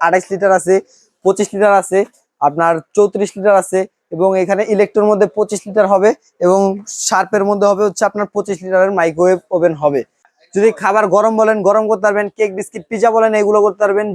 আঠাইশ লিটার আছে, পঁচিশ লিটার আছে, আপনার চৌত্রিশ লিটার আছে এবং এখানে ইলেকট্রোর মধ্যে পঁচিশ লিটার হবে এবং শার্পের মধ্যে হবে হচ্ছে আপনার পঁচিশ লিটারের মাইক্রোওয়েভ ওভেন হবে। যদি খাবার গরম বলেন, গরম করতে পারবেন কেক বিস্কিট পিজা বলেন, এগুলো করতে পারবেন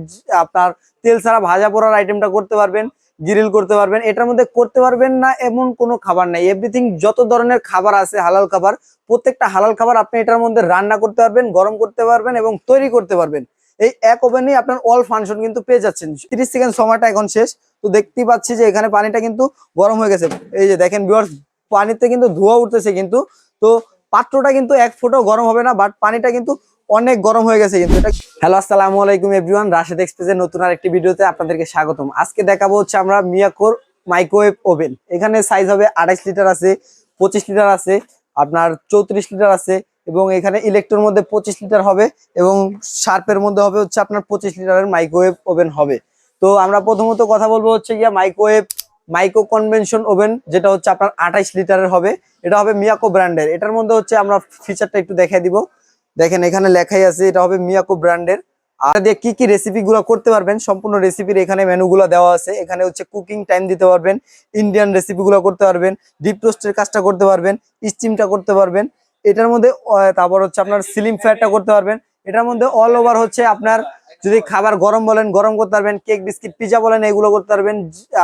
আপনার তেল ছাড়া ভাজা পোড়ার আইটেমটা করতে পারবেন গ্রিল করতে পারবেন, এটার মধ্যে করতে পারবেন না এমন কোনো খাবার নাই। এভরিথিং যত ধরনের খাবার আছে, হালাল খাবার, প্রত্যেকটা হালাল খাবার আপনি এটার মধ্যে রান্না করতে পারবেন, গরম করতে পারবেন এবং তৈরি করতে পারবেন। এই এক ওভেনেই আপনার অল ফাংশন কিন্তু পেয়ে যাচ্ছেন। তিরিশ সেকেন্ড সময়টা এখন শেষ। তো দেখতেই পাচ্ছি যে এখানে পানিটা কিন্তু গরম হয়ে গেছে। এই যে দেখেন ভিউয়ার্স পানিতে কিন্তু ধোঁয়া উঠতেছে কিন্তু। তো পাত্রটা কিন্তু এক ফুটও গরম হবে না বাট পানিটা কিন্তু অনেক গরম হয়ে গেছে কিন্তু। এটা হ্যালো আসসালামু আলাইকুম এভরিওয়ান রাশেদ এক্সপ্রেসের নতুন আরেকটি ভিডিওতে আপনাদেরকে স্বাগতম। আজকে দেখাবো হচ্ছে আমরা মিয়াকোর মাইক্রোওয়েভ ওভেন এখানে সাইজ হবে আঠাইশ লিটার আছে, পঁচিশ লিটার আছে, আপনার চৌত্রিশ লিটার আছে এবং এখানে ইলেকট্রোর মধ্যে পঁচিশ লিটার হবে এবং শার্পের মধ্যে হবে হচ্ছে আপনার পঁচিশ লিটারের মাইক্রোওয়েভ ওভেন হবে। তো আমরা প্রথমত কথা বলব হচ্ছে গিয়া মাইক্রোওয়েভ মাইক্রো কনভেনশন ওভেন যেটা হচ্ছে আপনার আঠাইশ লিটারের হবে। এটা হবে মিয়াকো ব্র্যান্ডের এটার মধ্যে হচ্ছে আমরা ফিচারটা একটু দেখাই দিব। দেখেন এখানে লেখাই আছে, এটা হবে মিয়াকো ব্র্যান্ডের আর দিয়ে কি কি রেসিপি গুলো করতে পারবেন, সম্পূর্ণ রেসিপির এখানে মেনু গুলো দেওয়া আছে। এখানে হচ্ছে কুকিং টাইম দিতে পারবেন ইন্ডিয়ান রেসিপি গুলো করতে পারবেন ডিপ রোস্টের কাজটা করতে পারবেন স্টিমটা করতে পারবেন। এটার মধ্যে তারপর হচ্ছে আপনার সিলিং ফ্যাটটা করতে পারবেন। এটার মধ্যে অল ওভার হচ্ছে আপনার যদি খাবার গরম বলেন, গরম করতে পারবেন, কেক, বিস্কিট, পিজা বলেন, এগুলো করতে পারবেন।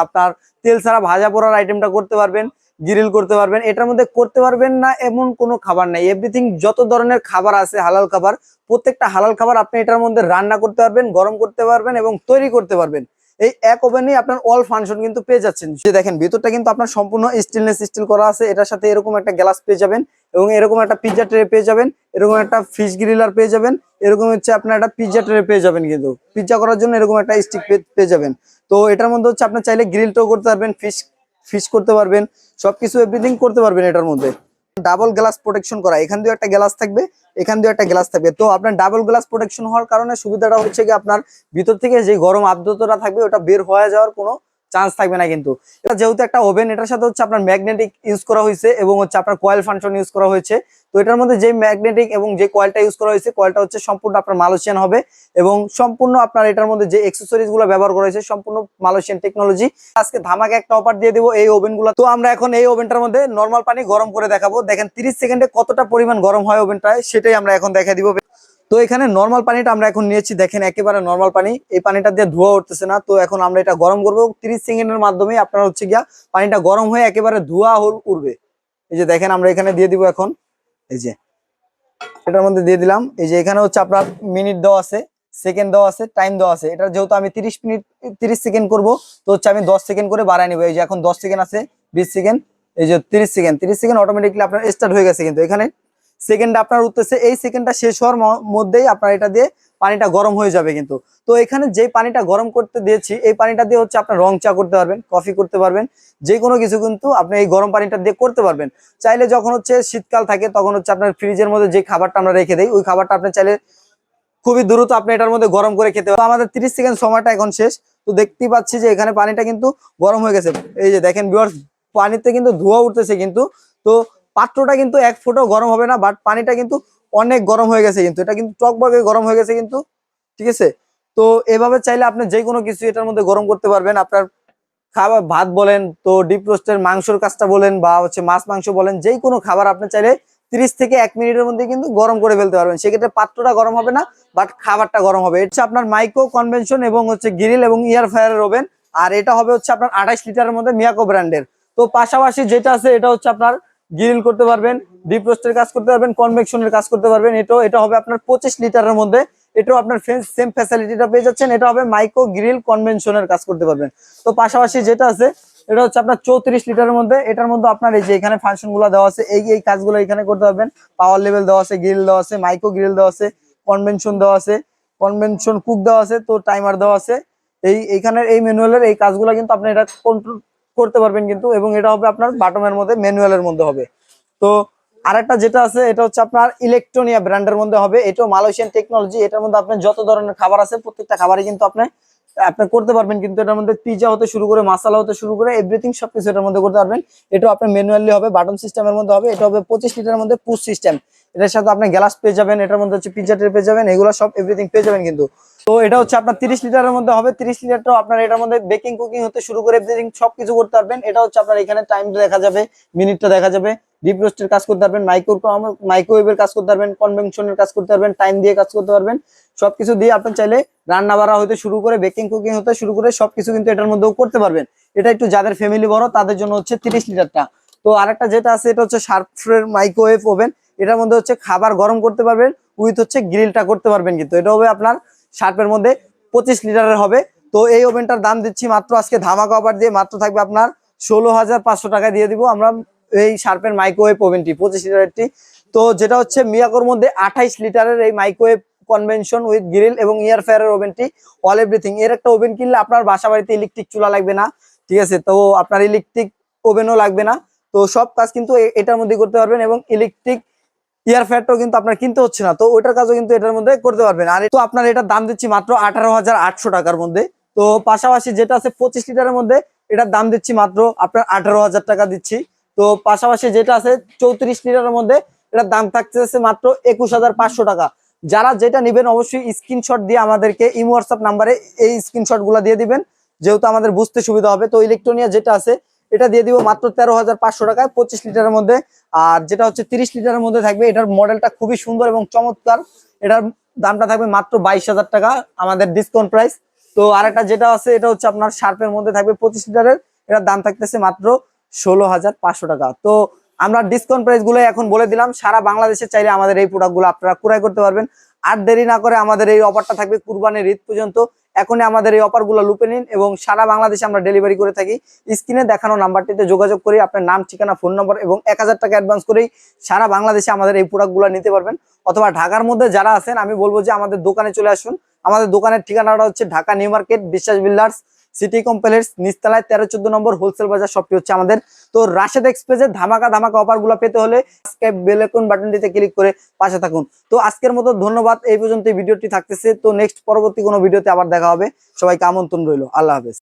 আপনার তেল ছাড়া ভাজা পোড়ার আইটেমটা করতে পারবেন গ্রিল করতে পারবেন। এটার মধ্যে করতে পারবেন না এমন কোনো খাবার নাই। এভরিথিং যত ধরনের খাবার আছে, হালাল খাবার, প্রত্যেকটা হালাল খাবার আপনি এটার মধ্যে রান্না করতে পারবেন, গরম করতে পারবেন এবং তৈরি করতে পারবেন। এই এক ওভেনেই আপনার অল ফাংশন কিন্তু পেয়ে যাচ্ছেন। যে দেখেন, ভিতরটা কিন্তু আপনার সম্পূর্ণ স্টেনলেস স্টিল করা আছে। এটার সাথে এরকম একটা গ্লাস পেয়ে যাবেন এবং এরকম একটা পিৎজা ট্রে পেয়ে যাবেন, এরকম একটা ফিশ গ্রিলার পেয়ে যাবেন, এরকম হচ্ছে আপনার একটা পিৎজা ট্রে পেয়ে যাবেন কিন্তু। পিৎজা করার জন্য এরকম একটা স্টিক পেয়ে যাবেন। তো এটার মধ্যে হচ্ছে আপনার চাইলে গ্রিলটাও করতে পারবেন ফিশ ফিশ করতে পারবেন, সবকিছু এভরিথিং করতে পারবেন এটার মধ্যে। ডাবল গ্লাস প্রোটেকশন করা, এখান দিয়ে একটা গ্লাস থাকবে, এখান দিয়ে একটা গ্লাস থাকবে। তো আপনার ডাবল গ্লাস প্রোটেকশন হওয়ার কারণে সুবিধাটা হচ্ছে কি আপনার ভিতর থেকে যে গরম আর্দ্রতাটা থাকবে, ওটা বের হয়ে যাওয়ার কোনো চান্স থাকবে না কিন্তু। এটা যেহেতু একটা ওভেন এটার সাথে হচ্ছে আপনার ম্যাগনেটিক ইউজ করা হয়েছে এবং হচ্ছে আপনার কয়েল ফাংশন ইউজ করা হয়েছে। তো এটার মধ্যে যে ম্যাগনেটিক এবং যে কয়েলটা ইউজ করা হয়েছে কয়েলটা হচ্ছে সম্পূর্ণ আপনার মালয়েশিয়ান হবে এবং সম্পূর্ণ আপনার এটার মধ্যে যে গুলো ব্যবহার করা হয়েছে, সম্পূর্ণ মালয়েশিয়ান টেকনোলজি আজকে ধামাকে একটা অফার দিয়ে দিব এই ওভেনগুলো। তো আমরা এখন এই ওভেনটার মধ্যে নর্মাল পানি গরম করে দেখাবো। দেখেন তিরিশ সেকেন্ডে কতটা পরিমাণ গরম হয় ওভেনটায় সেটাই আমরা এখন দেখা দিব। তো এখানে নর্মাল পানিটা আমরা এখন নিয়েছি, দেখেন একেবারে নর্মাল পানি। এই পানিটা দিয়ে ধোয়া উঠতেছে না। তো এখন আমরা এটা গরম করব। তিরিশ সেকেন্ডের মাধ্যমে আপনার হচ্ছে গিয়া পানিটা গরম হয়ে একেবারে ধোয়া হল- উঠবে এই যে দেখেন আমরা এখানে দিয়ে দিব এখন। এই যে এটার মধ্যে দিয়ে দিলাম। এই যে এখানে হচ্ছে আপনার মিনিট দেওয়া আছে সেকেন্ড দেওয়া আছে টাইম দেওয়া আছে। এটা যেহেতু আমি তিরিশ মিনিট তিরিশ সেকেন্ড করব, তো হচ্ছে আমি দশ সেকেন্ড করে বাড়ায় নিবো। এই যে এখন দশ সেকেন্ড আছে, বিশ সেকেন্ড এই যে তিরিশ সেকেন্ড তিরিশ সেকেন্ড অটোমেটিকলি আপনার স্টার্ট হয়ে গেছে কিন্তু। এখানে সেকেন্ড আপনার উঠতেছে, এই সেকেন্ডটা শেষ হওয়ার মধ্যেই আপনার এটা দিয়ে পানিটা গরম হয়ে যাবে কিন্তু। তো এখানে যে পানিটা গরম করতে দিয়েছি, এই পানিটা দিয়ে হচ্ছে আপনার রং চা করতে পারবেন, কফি করতে পারবেন যে কোনো কিছু কিন্তু আপনি এই গরম পানিটা দিয়ে করতে পারবেন। চাইলে যখন হচ্ছে শীতকাল থাকে তখন হচ্ছে আপনার ফ্রিজের মধ্যে যে খাবারটা আমরা রেখে দিই, ওই খাবারটা আপনি চাইলে খুবই দ্রুত আপনি এটার মধ্যে গরম করে খেতে পারবেন আমাদের তিরিশ সেকেন্ড সময়টা এখন শেষ। তো দেখতেই পাচ্ছি যে এখানে পানিটা কিন্তু গরম হয়ে গেছে। এই যে দেখেন ভিউয়ার্স পানিতে কিন্তু ধোঁয়া উঠতেছে কিন্তু। তো পাত্রটা কিন্তু এক ফুটও গরম হবে না বাট পানিটা কিন্তু অনেক গরম হয়ে গেছে কিন্তু। এটা কিন্তু টকবগে গরম হয়ে গেছে কিন্তু, ঠিক আছে? তো এভাবে চাইলে আপনি যে কোনো কিছু এটার মধ্যে গরম করতে পারবেন। আপনার খাবার, ভাত বলেন, তো ডিপ রোস্টের মাংসর কাজটা বলেন বা হচ্ছে মাছ, মাংস বলেন যেই কোনো খাবার আপনি চাইলে তিরিশ থেকে এক মিনিটের মধ্যে কিন্তু গরম করে ফেলতে পারবেন। সেক্ষেত্রে পাত্রটা গরম হবে না বাট খাবারটা গরম হবে। এটা আপনার মাইক্রো কনভেনশন এবং হচ্ছে গ্রিল এবং ইয়ার ফায়ারের ওভেন। আর এটা হবে হচ্ছে আপনার আঠাইশ লিটারের মধ্যে মিয়াকো ব্র্যান্ডের। তো পাশাপাশি যেটা আছে, এটা হচ্ছে আপনার গ্রিল করতে পারবেন ডিপ রোস্টের কাজ করতে পারবেন কনভেকশনের কাজ করতে পারবেন। এটাও এটা হবে আপনার পঁচিশ লিটারের মধ্যে। এটাও আপনার সেম ফ্যাসিলিটিটা পেয়ে যাচ্ছেন। এটা হবে মাইক্রো গ্রিল কনভেনশনের কাজ করতে পারবেন। তো পাশাপাশি যেটা আছে, এটা হচ্ছে আপনার চৌত্রিশ লিটারের মধ্যে। এটার মধ্যে আপনার এই যে এখানে ফাংশনগুলো দেওয়া আছে, এই এই কাজগুলো এখানে করতে পারবেন। পাওয়ার লেভেল দেওয়া আছে গ্রিল দেওয়া আছে মাইক্রো গ্রিল দেওয়া আছে কনভেনশন দেওয়া আছে কনভেনশন কুক দেওয়া আছে, তো টাইমার দেওয়া আছে। এই এইখানের এই ম্যানুয়ালের এই কাজগুলো কিন্তু আপনি এটা কন্ট্রোল করতে পারবেন কিন্তু এবং এটা হবে আপনার বাটমের মধ্যে ম্যানুয়ালের মধ্যে হবে। তো আরেকটা যেটা আছে, এটা হচ্ছে আপনার ইলেকট্রনিয়া ব্র্যান্ডের মধ্যে হবে। এটাও মালয়েশিয়ান টেকনোলজি এটার মধ্যে আপনার যত ধরনের খাবার আছে, প্রত্যেকটা খাবারই কিন্তু আপনি আপনি করতে পারবেন কিন্তু এটার মধ্যে পিজা হতে শুরু করে মশলা হতে শুরু করে এভরিথিং সবকিছু এটার মধ্যে করতে পারবেন। এটাও আপনার ম্যানুয়ালি হবে বাটন সিস্টেমের মধ্যে হবে, এটা হবে পঁচিশ লিটারের মধ্যে পুশ সিস্টেম এটার সাথে আপনি গ্লাস পেয়ে যাবেন, এটার মধ্যে হচ্ছে পিজা ট্রে পেয়ে যাবেন, এগুলো সব এভরিথিং পেয়ে যাবেন কিন্তু। তো এটা হচ্ছে আপনার তিরিশ লিটারের মধ্যে হবে। তিরিশ লিটারটাও আপনার এটার মধ্যে বেকিং কুকিং হতে শুরু করে এভরিথিং সবকিছু করতে পারবেন। এটা হচ্ছে আপনার এখানে টাইমটা দেখা যাবে মিনিটটা দেখা যাবে। ডিপ রোস্টের কাজ করতে পারবেন মাইক্রো মাইক্রোওয়েভের কাজ করতে পারবেন কনভেনশনের কাজ করতে পারবেন টাইম দিয়ে কাজ করতে পারবেন। সবকিছু দিয়ে আপনি চাইলে রান্না বাড়া হতে শুরু করে বেকিং কুকিং হতে শুরু করে সবকিছু কিন্তু এটার মধ্যেও করতে পারবেন। এটা একটু যাদের ফ্যামিলি বড়, তাদের জন্য হচ্ছে তিরিশ লিটারটা। তো আরেকটা যেটা আছে, এটা হচ্ছে শার্পের মাইক্রোওয়েভ ওভেন এটার মধ্যে হচ্ছে খাবার গরম করতে পারবেন উইথ হচ্ছে গ্রিলটা করতে পারবেন কিন্তু। এটা হবে আপনার শার্পের মধ্যে পঁচিশ লিটারের হবে। তো এই ওভেনটার দাম দিচ্ছি মাত্র আজকে ধামাকা অফার দিয়ে, মাত্র থাকবে আপনার ষোলো হাজার পাঁচশো টাকা দিয়ে দিব আমরা এই শার্পের মাইক্রোওয়েভ ওভেনটি, পঁচিশ লিটারেরটি তো যেটা হচ্ছে মিয়াকোর মধ্যে আঠাইশ লিটারের এই মাইক্রোওয়েভ কনভেনশন উইথ গ্রিল এবং ইয়ার ফায়ারের ওভেনটি অল এভরিথিং এর একটা ওভেন কিনলে আপনার বাসা বাড়িতে ইলেকট্রিক চুলা লাগবে না, ঠিক আছে? তো আপনার ইলেকট্রিক ওভেনও লাগবে না। তো সব কাজ কিন্তু এটার মধ্যে করতে পারবেন এবং ইলেকট্রিক ইয়ার ফ্যাটটাও কিন্তু আপনার কিনতে হচ্ছে না। তো ওইটার কাজও কিন্তু এটার মধ্যে করতে পারবেন। আর তো আপনার এটার দাম দিচ্ছি মাত্র আঠারো হাজার আটশো টাকার মধ্যে। তো পাশাপাশি যেটা আছে পঁচিশ লিটারের মধ্যে, এটার দাম দিচ্ছি মাত্র আপনার আঠারো হাজার টাকা দিচ্ছি। তো পাশাপাশি যেটা আছে চৌত্রিশ লিটারের মধ্যে, এটার দাম থাকতেছে মাত্র একুশ হাজার পাঁচশো টাকা। যারা যেটা নেবেন অবশ্যই স্ক্রিনশট দিয়ে আমাদেরকে ইমো, হোয়াটসঅ্যাপ নাম্বারে এই স্ক্রিনশটগুলা দিয়ে দিবেন, যেহেতু আমাদের বুঝতে সুবিধা হবে। তো ইলেকট্রনিয়া যেটা আছে এটা দিয়ে দিব মাত্র তেরো হাজার পাঁচশো টাকায় পঁচিশ লিটারের মধ্যে। আর যেটা হচ্ছে তিরিশ লিটারের মধ্যে থাকবে, এটার মডেলটা খুবই সুন্দর এবং চমৎকার। এটার দামটা থাকবে মাত্র বাইশ হাজার টাকা, আমাদের ডিসকাউন্ট প্রাইস তো আরেকটা যেটা আছে, এটা হচ্ছে আপনার শার্পের মধ্যে থাকবে পঁচিশ লিটারের। এটার দাম থাকতেছে মাত্র ষোলো হাজার পাঁচশো টাকা। তো আমরা ডিসকাউন্ট প্রাইসগুলো এখন বলে দিলাম, সারা বাংলাদেশে চাইলে আমাদের এই প্রোডাক্টগুলো আপনারা ক্রয় করতে পারবেন। আর দেরি না করে আমাদের এই অফারটা থাকবে কুরবানির ঈদ পর্যন্ত। এখনই আমাদের এই অফারগুলো লুপে নিন এবং সারা বাংলাদেশে আমরা ডেলিভারি করে থাকি। স্ক্রিনে দেখানো নাম্বারটিতে যোগাযোগ করে আপনার নাম, ঠিকানা, ফোন নম্বর এবং এক হাজার টাকা অ্যাডভান্স করেই সারা বাংলাদেশে আমাদের এই প্রোডাক্টগুলো নিতে পারবেন। অথবা ঢাকার মধ্যে যারা আছেন, আমি বলব যে আমাদের দোকানে চলে আসুন। আমাদের দোকানের ঠিকানাটা হচ্ছে Dhaka New Market, Biswas builders city complex নিস্তালায় তেরো চোদ্দ নম্বর হোলসেল বাজার সবটি হচ্ছে আমাদের। তো রাশেদ এক্সপ্রেসের ধামাকা ধামাকা অফারগুলো পেতে হলে সাবস্ক্রাইব বাটন বাটনটিতে ক্লিক করে পাশে থাকুন। তো আজকের মতো ধন্যবাদ, এই পর্যন্ত ভিডিওটি থাকতেছে। তো নেক্সট পরবর্তী কোনো ভিডিওতে আবার দেখা হবে। সবাইকে আমন্ত্রণ রইল। আল্লাহ হাফেজ।